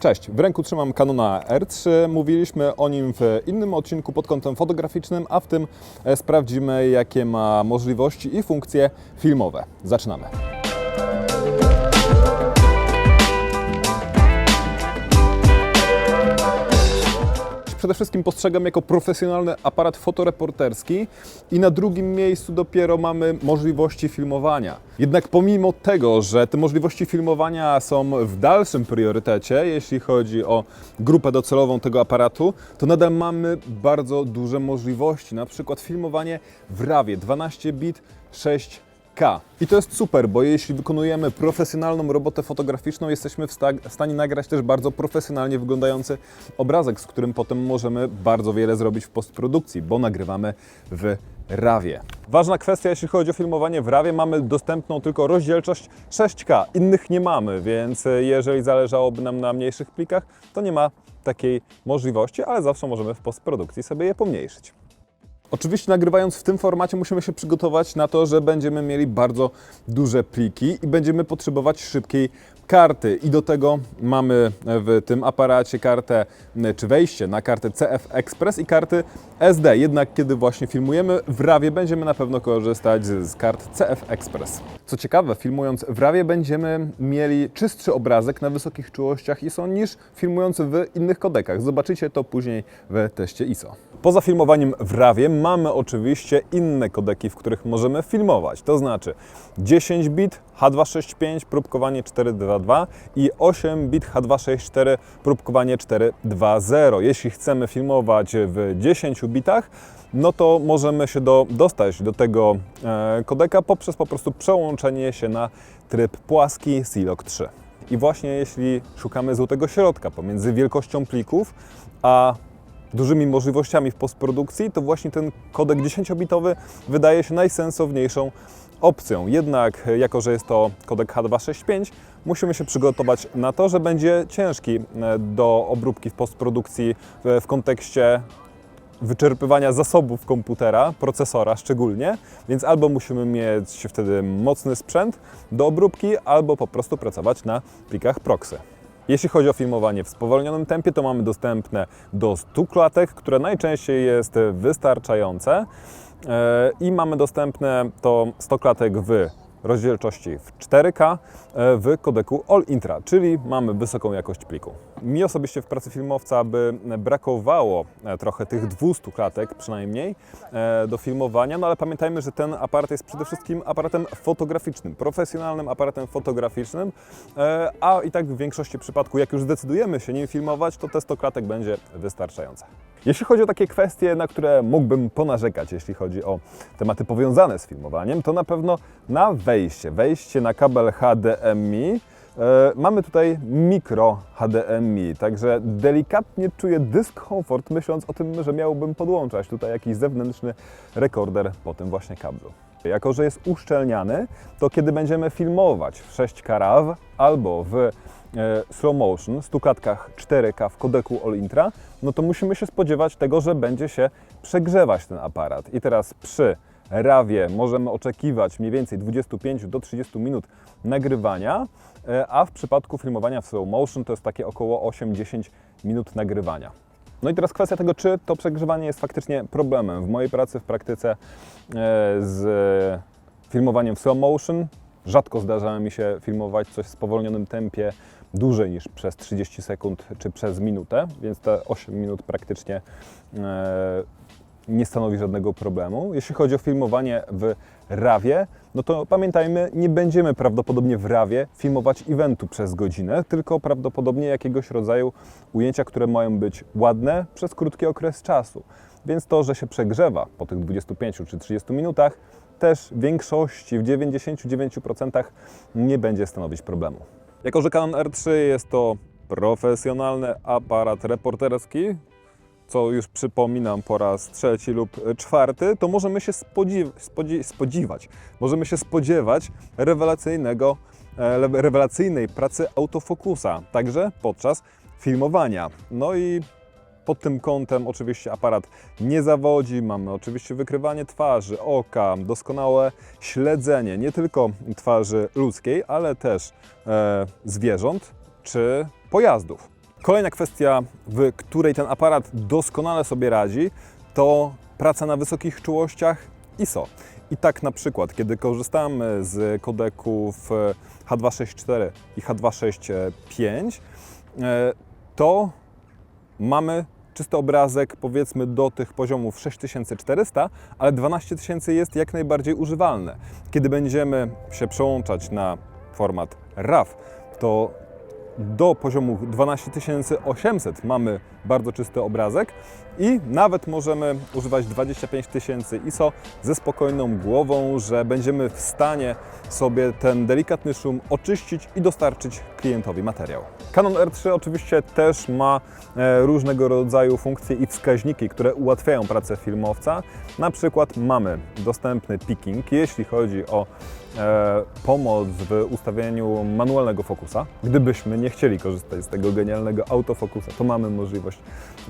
Cześć, w ręku trzymam Canona R3. Mówiliśmy o nim w innym odcinku pod kątem fotograficznym, a w tym e, sprawdzimy, jakie ma możliwości i funkcje filmowe. Zaczynamy. Przede wszystkim postrzegam jako profesjonalny aparat fotoreporterski i na drugim miejscu dopiero mamy możliwości filmowania. Jednak pomimo tego, że te możliwości filmowania są w dalszym priorytecie, jeśli chodzi o grupę docelową tego aparatu, to nadal mamy bardzo duże możliwości, na przykład filmowanie w RAWie 12 bit 6 K. I to jest super, bo jeśli wykonujemy profesjonalną robotę fotograficzną, jesteśmy w, w stanie nagrać też bardzo profesjonalnie wyglądający obrazek, z którym potem możemy bardzo wiele zrobić w postprodukcji, bo nagrywamy w RAWie. Ważna kwestia, jeśli chodzi o filmowanie w RAWie, mamy dostępną tylko rozdzielczość 6K, innych nie mamy, więc e, jeżeli zależałoby nam na mniejszych plikach, to nie ma takiej możliwości, ale zawsze możemy w postprodukcji sobie je pomniejszyć. Oczywiście nagrywając w tym formacie musimy się przygotować na to, że będziemy mieli bardzo duże pliki i będziemy potrzebować szybkiej karty. I do tego mamy w tym aparacie kartę, czy wejście na kartę CF Express i karty SD. Jednak kiedy właśnie filmujemy w RAWie będziemy na pewno korzystać z, z kart CF Express. Co ciekawe, filmując w RAWie będziemy mieli czystszy obrazek na wysokich czułościach ISO niż filmując w innych kodekach. Zobaczycie to później w teście ISO. Poza filmowaniem w RAWie mamy oczywiście inne kodeki, w których możemy filmować. To znaczy 10 bit H265 próbkowanie 422 i 8 bit H264 próbkowanie 420. Jeśli chcemy filmować w 10 bitach, no to możemy się do, dostać do tego e, kodeka poprzez po prostu przełączenie się na tryb płaski Silog 3. I właśnie jeśli szukamy złotego środka pomiędzy wielkością plików a dużymi możliwościami w postprodukcji, to właśnie ten kodek 10-bitowy wydaje się najsensowniejszą opcją. Jednak, e, jako że jest to kodek H265, musimy się przygotować na to, że będzie ciężki e, do obróbki w postprodukcji w, w kontekście wyczerpywania zasobów komputera, procesora szczególnie, więc albo musimy mieć wtedy mocny sprzęt do obróbki, albo po prostu pracować na plikach proxy. Jeśli chodzi o filmowanie w spowolnionym tempie, to mamy dostępne do 100 klatek, które najczęściej jest wystarczające. E, i mamy dostępne to 100 klatek w rozdzielczości w 4K e, w kodeku All Intra, czyli mamy wysoką jakość pliku. Mi osobiście w pracy filmowca by brakowało e, trochę tych 200 klatek przynajmniej e, do filmowania, no ale pamiętajmy, że ten aparat jest przede wszystkim aparatem fotograficznym, profesjonalnym aparatem fotograficznym, a i tak w większości przypadków, jak już zdecydujemy się nim filmować, to te 100 klatek będzie wystarczające. Jeśli chodzi o takie kwestie, na które mógłbym ponarzekać, jeśli chodzi o tematy powiązane z filmowaniem, to na pewno na wejście, wejście na kabel HDMI. E, mamy tutaj mikro HDMI, także delikatnie czuję dyskomfort, myśląc o tym, że miałbym podłączać tutaj jakiś zewnętrzny rekorder po tym właśnie kablu. Jako, że jest uszczelniany, to kiedy będziemy filmować w 6K RAW albo w slow motion, 100 klatkach 4K w kodeku All Intra, no to musimy się spodziewać tego, że będzie się przegrzewać ten aparat. I teraz przy RAWie możemy oczekiwać mniej więcej 25 do 30 minut nagrywania, e, a w przypadku filmowania w slow motion to jest takie około 8-10 minut nagrywania. No i teraz kwestia tego, czy to przegrzewanie jest faktycznie problemem. W mojej pracy, w praktyce e, z filmowaniem w slow motion rzadko zdarza mi się filmować coś w spowolnionym tempie dłużej niż przez 30 sekund czy przez minutę, więc te 8 minut praktycznie e, nie stanowi żadnego problemu. Jeśli chodzi o filmowanie w RAWie, no to pamiętajmy, nie będziemy prawdopodobnie w RAWie filmować eventu przez godzinę, tylko prawdopodobnie jakiegoś rodzaju ujęcia, które mają być ładne przez krótki okres czasu. Więc to, że się przegrzewa po tych 25 czy 30 minutach, też w większości, w 99% nie będzie stanowić problemu. Jako, że Canon R3 jest to profesjonalny aparat reporterski, co już przypominam po raz trzeci lub czwarty, to możemy się spodziew- spodzi- spodziewać, możemy się spodziewać rewelacyjnego, e, rewelacyjnej pracy autofokusa, także podczas filmowania. No i pod tym kątem oczywiście aparat nie zawodzi, mamy oczywiście wykrywanie twarzy, oka, doskonałe śledzenie nie tylko twarzy ludzkiej, ale też e, zwierząt czy pojazdów. Kolejna kwestia, w której ten aparat doskonale sobie radzi, to praca na wysokich czułościach ISO. I tak na przykład, kiedy korzystamy z kodeków e, H264 i H265, e, to mamy czysty obrazek powiedzmy do tych poziomów 6400, ale 12000 jest jak najbardziej używalne. Kiedy będziemy się przełączać na format RAW, to do poziomu 12800 mamy bardzo czysty obrazek i nawet możemy używać 25000 ISO ze spokojną głową, że będziemy w stanie sobie ten delikatny szum oczyścić i dostarczyć klientowi materiał. Canon R3 oczywiście też ma e, różnego rodzaju funkcje i wskaźniki, które ułatwiają pracę filmowca. Na przykład mamy dostępny picking, jeśli chodzi o pomoc w ustawieniu manualnego fokusa. Gdybyśmy nie chcieli korzystać z tego genialnego autofokusa, to mamy możliwość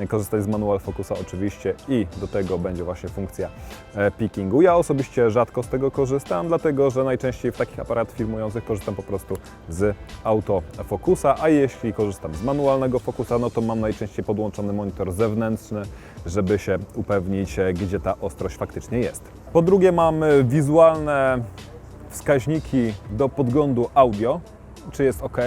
korzystać z manual fokusa oczywiście i do tego będzie właśnie funkcja e, pickingu. Ja osobiście rzadko z tego korzystam, dlatego że najczęściej w takich aparatach filmujących korzystam po prostu z autofokusa, a jeśli korzystam z manualnego fokusa, no to mam najczęściej podłączony monitor zewnętrzny, żeby się upewnić, e, gdzie ta ostrość faktycznie jest. Po drugie mamy wizualne wskaźniki do podglądu audio, czy jest ok.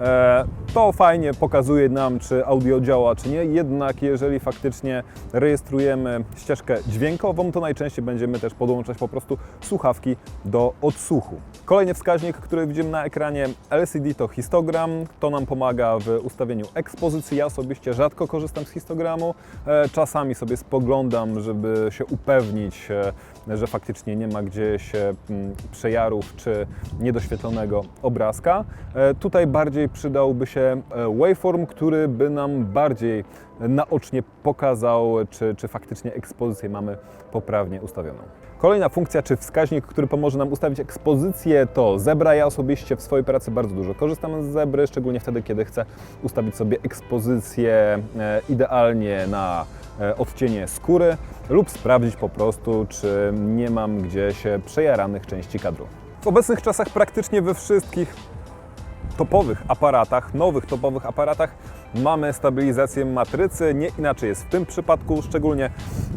E, To fajnie pokazuje nam, czy audio działa, czy nie. Jednak jeżeli faktycznie rejestrujemy ścieżkę dźwiękową, to najczęściej będziemy też podłączać po prostu słuchawki do odsłuchu. Kolejny wskaźnik, który widzimy na ekranie LCD to histogram. To nam pomaga w ustawieniu ekspozycji. Ja osobiście rzadko korzystam z histogramu. E, Czasami sobie spoglądam, żeby się upewnić, e, że faktycznie nie ma gdzieś e, przejarów czy niedoświetlonego obrazka. Tutaj bardziej przydałby się waveform, który by nam bardziej naocznie pokazał, czy, czy faktycznie ekspozycję mamy poprawnie ustawioną. Kolejna funkcja czy wskaźnik, który pomoże nam ustawić ekspozycję to zebra. Ja osobiście w swojej pracy bardzo dużo korzystam z zebry, szczególnie wtedy, kiedy chcę ustawić sobie ekspozycję e, idealnie na e, odcienie skóry lub sprawdzić po prostu, czy nie mam gdzieś przejaranych części kadru. W obecnych czasach praktycznie we wszystkich topowych aparatach, nowych topowych aparatach mamy stabilizację matrycy. Nie inaczej jest w tym przypadku, szczególnie,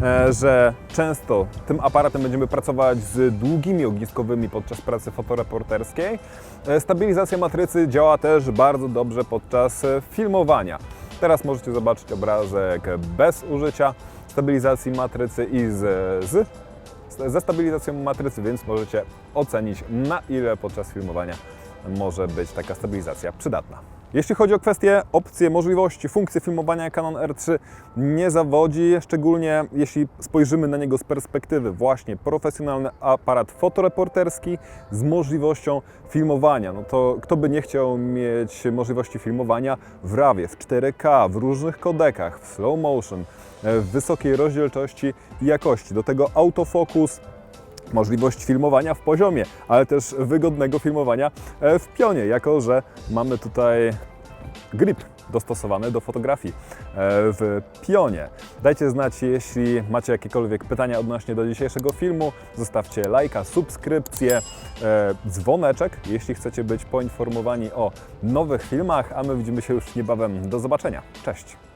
e, że często tym aparatem będziemy pracować z długimi ogniskowymi podczas pracy fotoreporterskiej. E, Stabilizacja matrycy działa też bardzo dobrze podczas e, filmowania. Teraz możecie zobaczyć obrazek bez użycia stabilizacji matrycy i z, z ze stabilizacją matrycy, więc możecie ocenić na ile podczas filmowania może być taka stabilizacja przydatna. Jeśli chodzi o kwestie, opcje, możliwości, funkcje filmowania Canon R3 nie zawodzi, szczególnie jeśli spojrzymy na niego z perspektywy właśnie profesjonalny aparat fotoreporterski z możliwością filmowania. No to kto by nie chciał mieć możliwości filmowania w RAWie, w 4K, w różnych kodekach, w slow motion, w wysokiej rozdzielczości i jakości. Do tego autofokus, możliwość filmowania w poziomie, ale też wygodnego filmowania e, w pionie, jako że mamy tutaj grip dostosowany do fotografii e, w pionie. Dajcie znać, jeśli macie jakiekolwiek pytania odnośnie do dzisiejszego filmu. Zostawcie lajka, subskrypcję, e, dzwoneczek, jeśli chcecie być poinformowani o nowych filmach, a my widzimy się już niebawem. Do zobaczenia. Cześć!